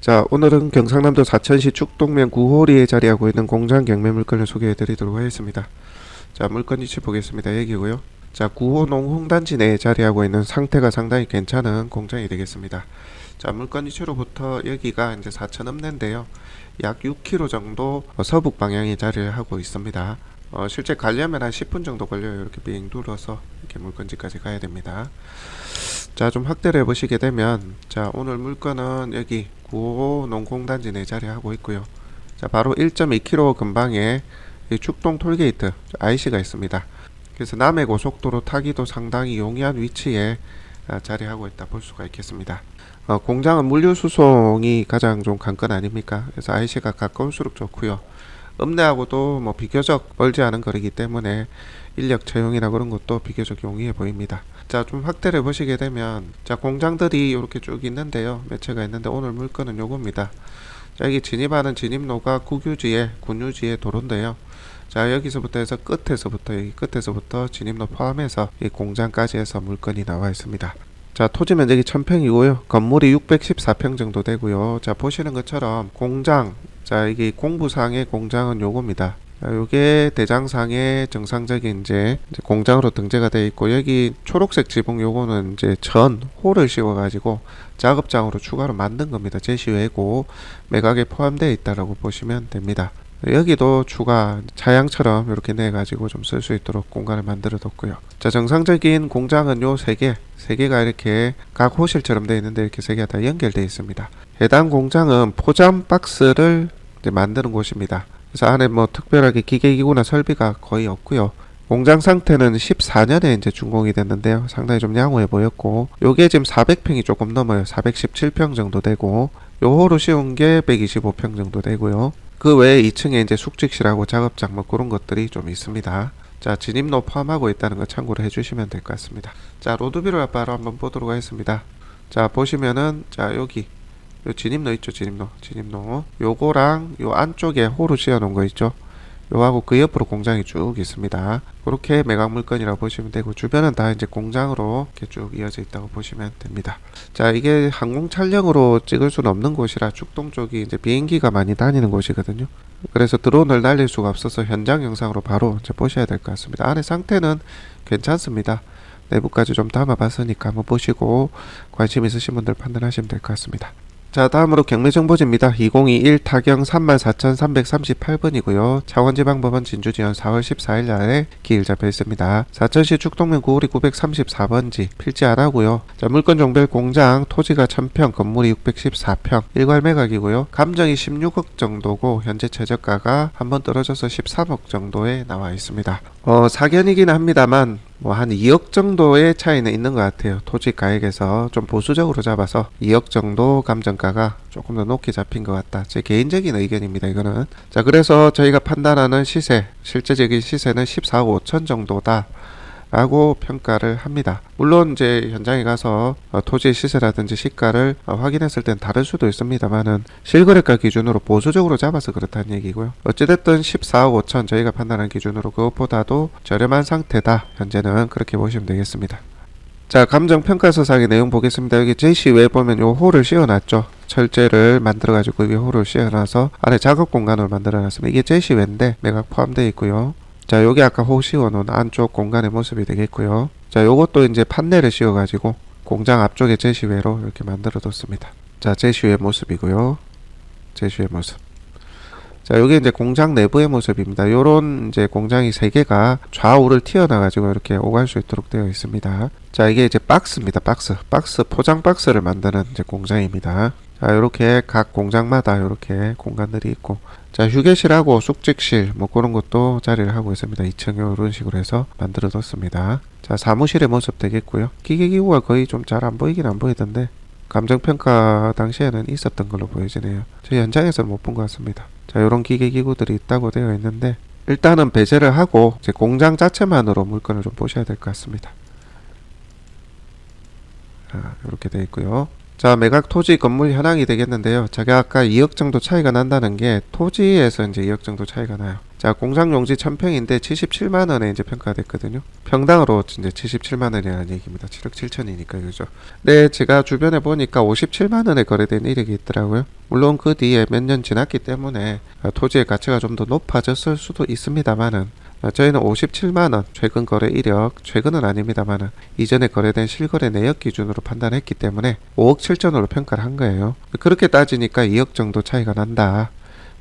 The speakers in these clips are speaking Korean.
자, 오늘은 경상남도 사천시 축동면 구호리에 자리하고 있는 공장 경매 물건을 소개해 드리도록 하겠습니다. 자, 물건 위치 보겠습니다. 여기고요. 자, 구호 농 홍단지 내에 자리하고 있는 상태가 상당히 괜찮은 공장이 되겠습니다. 자, 물건 위치로부터 여기가 이제 사천 읍내인데요. 약 6km 정도 어, 서북 방향에 자리를 하고 있습니다. 어, 실제 가려면 한 10분 정도 걸려요. 이렇게 빙 둘러서 이렇게 물건지까지 가야 됩니다. 자, 좀 확대를 해보시게 되면, 자, 오늘 물건은 여기 구호 농공단지 내 자리 하고 있고요. 자, 바로 1.2km 근방에 이 축동 톨게이트 IC가 있습니다. 그래서 남해 고속도로 타기도 상당히 용이한 위치에 아, 자리하고 있다 볼 수가 있겠습니다. 어, 공장은 물류 수송이 가장 좀 관건 아닙니까? 그래서 IC가 가까울수록 좋고요. 읍내하고도 뭐 비교적 멀지 않은 거리기 때문에 인력 채용이나 그런 것도 비교적 용이해 보입니다. 자, 좀 확대를 보시게 되면 자, 공장들이 이렇게 쭉 있는데요. 매체가 있는데 오늘 물건은 요겁니다. 자, 여기 진입하는 진입로가 국유지의 군유지의 도로인데요. 자, 여기서부터 해서 끝에서부터 여기 끝에서부터 진입로 포함해서 이 공장까지 해서 물건이 나와 있습니다. 자, 토지 면적이 1000평이고요. 건물이 614평 정도 되고요. 자, 보시는 것처럼 공장 자, 이게 공부상의 공장은 요겁니다. 자, 요게 대장상의 정상적인 이제, 공장으로 등재가 되어 있고 여기 초록색 지붕 요거는 이제 전 홀을 씌워 가지고 작업장으로 추가로 만든 겁니다. 제시외고 매각에 포함되어 있다라고 보시면 됩니다. 여기도 추가 차양처럼 이렇게 내 가지고 좀 쓸 수 있도록 공간을 만들어 뒀고요. 자, 정상적인 공장은 요 세 개, 세 개가 이렇게 각 호실처럼 되어 있는데 이렇게 세 개가 다 연결되어 있습니다. 해당 공장은 포장 박스를 만드는 곳입니다. 안에 뭐 특별하게 기계기구나 설비가 거의 없고요. 공장 상태는 14년에 이제 준공이 됐는데요. 상당히 좀 양호해 보였고, 요게 지금 400평이 조금 넘어요. 417평 정도 되고, 요호로 씌운 게 125평 정도 되고요. 그 외에 2층에 이제 숙직실하고 작업장 뭐 그런 것들이 좀 있습니다. 자, 진입로 포함하고 있다는 거 참고로 해주시면 될 것 같습니다. 자, 로드뷰를 바로 한번 보도록 하겠습니다. 자, 보시면은, 자, 여기, 요 진입로 있죠, 진입로. 진입로. 요거랑 요 안쪽에 호로 씌워 놓은 거 있죠. 요하고 그 옆으로 공장이 쭉 있습니다. 그렇게 매각 물건이라고 보시면 되고 주변은 다 이제 공장으로 이렇게 쭉 이어져 있다고 보시면 됩니다. 자, 이게 항공 촬영으로 찍을 수는 없는 곳이라 축동 쪽이 이제 비행기가 많이 다니는 곳이거든요. 그래서 드론을 날릴 수가 없어서 현장 영상으로 바로 이제 보셔야 될 것 같습니다. 안에 상태는 괜찮습니다. 내부까지 좀 담아봤으니까 한번 보시고 관심 있으신 분들 판단하시면 될 것 같습니다. 자 다음으로 경매정보지입니다. 2021 타경 34,338번이고요. 창원지방법원 진주지연 4월 14일 날에 기일 잡혀 있습니다. 사천시 축동면 구호리 934번지 필지 안 하고요. 자 물건 종별 공장 토지가 1000평 건물이 614평 일괄 매각이고요. 감정이 16억 정도고 현재 최저가가 한번 떨어져서 13억 정도에 나와 있습니다. 어 사견이긴 합니다만 뭐 한 2억 정도의 차이는 있는 것 같아요. 토지 가액에서 좀 보수적으로 잡아서 2억 정도 감정가가 조금 더 높게 잡힌 것 같다. 제 개인적인 의견입니다. 이거는 자 그래서 저희가 판단하는 시세 실제적인 시세는 14억 5천 정도다. 라고 평가를 합니다. 물론 이제 현장에 가서 어, 토지의 시세라든지 시가를 어, 확인했을 땐 다를 수도 있습니다만은 실거래가 기준으로 보수적으로 잡아서 그렇다는 얘기고요. 어찌됐든 14억 5천 저희가 판단한 기준으로 그것보다도 저렴한 상태다. 현재는 그렇게 보시면 되겠습니다. 자, 감정 평가서상의 내용 보겠습니다. 여기 제시외 보면 요 홀을 씌워놨죠. 철제를 만들어 가지고 이 홀을 씌워놔서 안에 작업 공간을 만들어 놨습니다. 이게 제시외인데 매각 포함되어 있고요. 자, 여기 아까 호 씌워놓은 안쪽 공간의 모습이 되겠고요. 자, 요것도 이제 판넬을 씌워 가지고 공장 앞쪽에 제시외로 이렇게 만들어 뒀습니다. 자, 제시외 모습이고요. 제시외 모습. 자, 여기 이제 공장 내부의 모습입니다. 요런 이제 공장이 세 개가 좌우를 튀어나 가지고 이렇게 오갈 수 있도록 되어 있습니다. 자, 이게 이제 박스입니다. 박스. 박스, 포장 박스를 만드는 이제 공장입니다. 자, 요렇게 각 공장마다 이렇게 공간들이 있고, 자, 휴게실하고 숙직실, 뭐 그런 것도 자리를 하고 있습니다. 2층에 이런 식으로 해서 만들어 뒀습니다. 자, 사무실의 모습 되겠고요. 기계기구가 거의 좀 잘 안 보이긴 안 보이던데, 감정평가 당시에는 있었던 걸로 보여지네요. 저 현장에서는 못 본 것 같습니다. 자, 이런 기계기구들이 있다고 되어 있는데 일단은 배제를 하고 이제 공장 자체만으로 물건을 좀 보셔야 될 것 같습니다. 자, 이렇게 되어 있고요. 자, 매각 토지 건물 현황이 되겠는데요. 제가 아까 2억 정도 차이가 난다는 게 토지에서 이제 2억 정도 차이가 나요. 자, 공상 용지 1000평인데 77만 원에 이제 평가됐거든요. 평당으로 이제 77만 원이라는 얘기입니다. 7억 7천이니까 그죠. 네, 제가 주변에 보니까 57만 원에 거래된 이력이 있더라고요. 물론 그 뒤에 몇 년 지났기 때문에 아, 토지의 가치가 좀 더 높아졌을 수도 있습니다만은 아, 저희는 57만 원 최근 거래 이력 최근은 아닙니다만은 이전에 거래된 실거래 내역 기준으로 판단했기 때문에 5억 7천으로 평가를 한 거예요. 그렇게 따지니까 2억 정도 차이가 난다.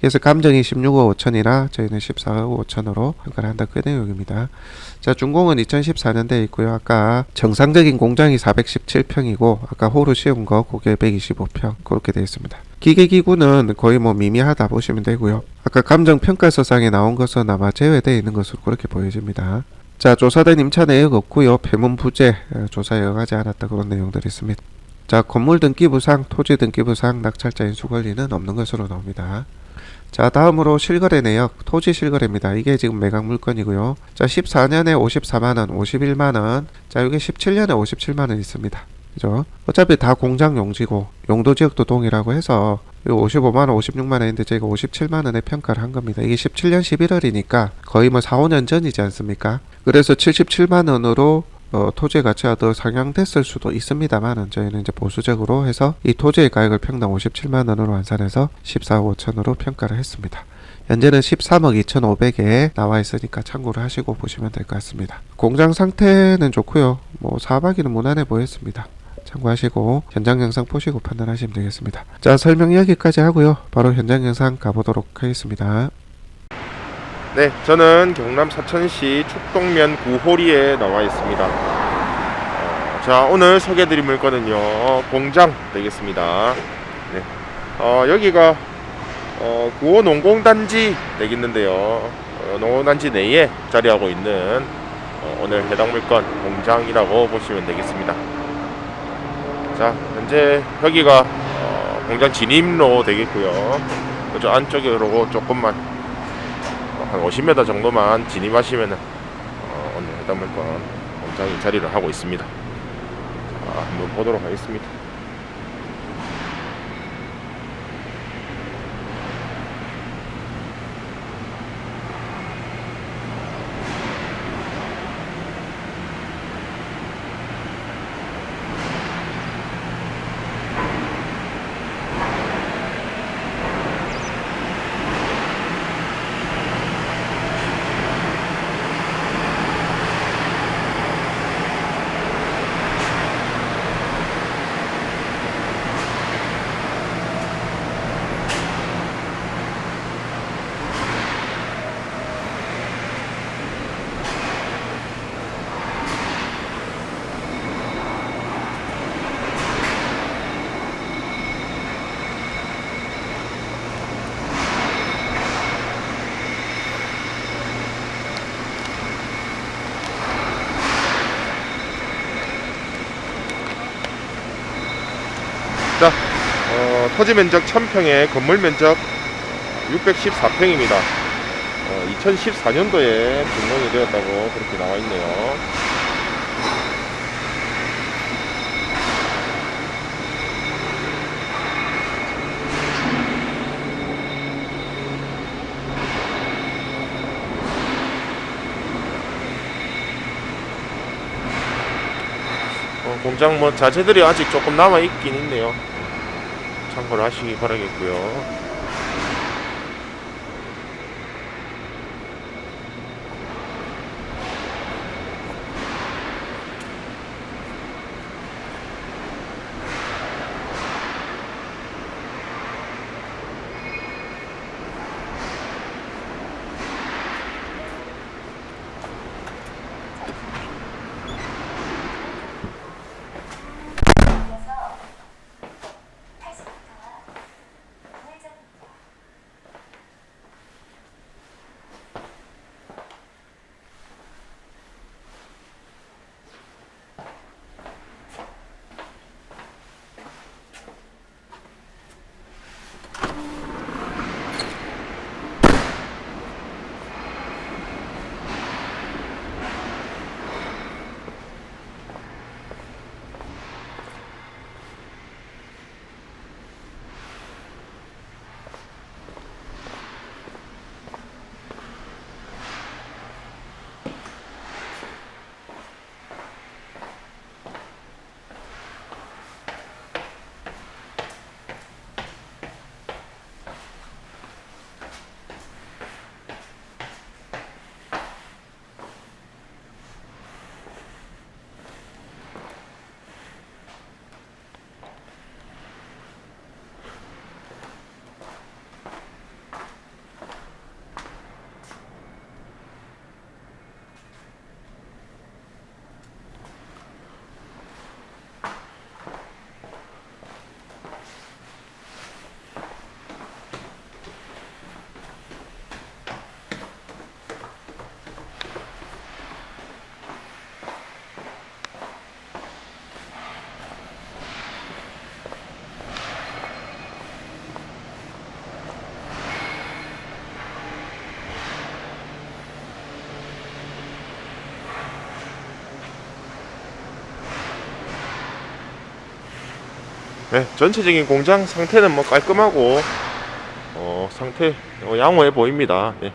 그래서 감정이 16억 5천이라 저희는 14억 5천으로 평가를 한다 그 내용입니다. 자 준공은 2014년대에 있고요. 아까 정상적인 공장이 417평이고 아까 호루 씌운 거 그게 125평 그렇게 되어 있습니다. 기계기구는 거의 뭐 미미하다 보시면 되고요. 아까 감정 평가서상에 나온 것은 아마 제외되어 있는 것으로 그렇게 보여집니다. 자 조사된 임차 내역 없고요. 폐문 부재 어, 조사 여하지 않았다 그런 내용들이 있습니다. 자 건물 등기부상 토지 등기부상 낙찰자 인수 권리는 없는 것으로 나옵니다. 자 다음으로 실거래 내역 토지 실거래입니다. 이게 지금 매각 물건이고요. 자 14년에 54만원 51만원 자 이게 17년에 57만원 있습니다. 그죠? 어차피 다 공장 용지고 용도 지역도 동일하고 해서 55만원 56만원인데 저희가 57만원에 평가를 한 겁니다. 이게 17년 11월이니까 거의 뭐 4, 5년 전이지 않습니까? 그래서 77만원으로 어, 토지의 가치가 더 상향됐을 수도 있습니다만은 저희는 이제 보수적으로 해서 이 토지의 가격을 평당 57만 원으로 환산해서 14억 5천으로 평가를 했습니다. 현재는 13억 2,500에 나와 있으니까 참고를 하시고 보시면 될 것 같습니다. 공장 상태는 좋고요. 뭐 사박이는 무난해 보였습니다. 참고하시고 현장 영상 보시고 판단하시면 되겠습니다. 자 설명 여기까지 하고요. 바로 현장 영상 가보도록 하겠습니다. 네, 저는 경남 사천시 축동면 구호리에 나와 있습니다. 어, 자, 오늘 소개해드릴 물건은요, 공장 되겠습니다. 네, 어, 여기가 어, 구호 농공단지 되겠는데요. 어, 농공단지 내에 자리하고 있는 어, 오늘 해당 물건 공장이라고 보시면 되겠습니다. 자, 현재 여기가 어, 공장 진입로 되겠고요. 그저 안쪽으로 조금만 한 50m 정도만 진입하시면 어, 오늘 해당 물건 공장이 자리를 하고 있습니다. 자, 한번 보도록 하겠습니다. 자, 어, 토지 면적 1000평에 건물 면적 614평입니다. 어, 2014년도에 등록이 되었다고 그렇게 나와 있네요. 어, 공장 뭐 자재들이 아직 조금 남아 있긴 있네요. 참고를 하시기 바라겠고요. 네, 전체적인 공장 상태는 뭐 깔끔하고 어, 상태 어, 양호해 보입니다. 네.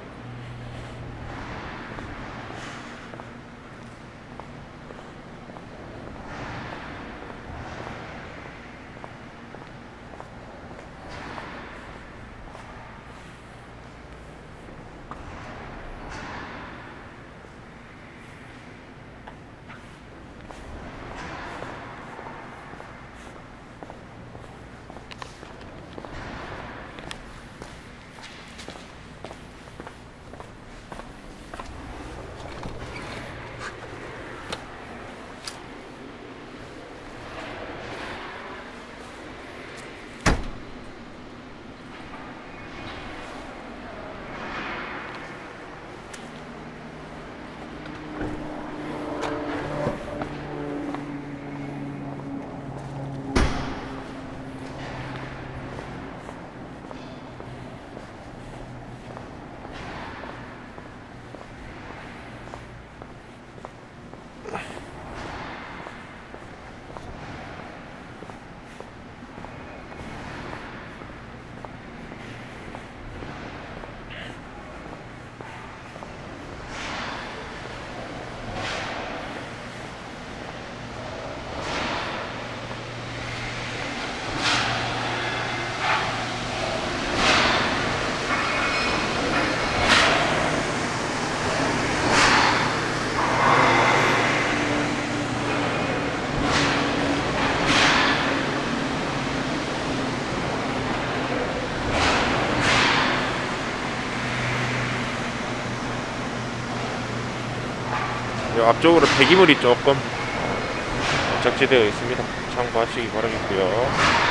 앞쪽으로 폐기물이 조금 적재되어 있습니다. 참고하시기 바라겠고요.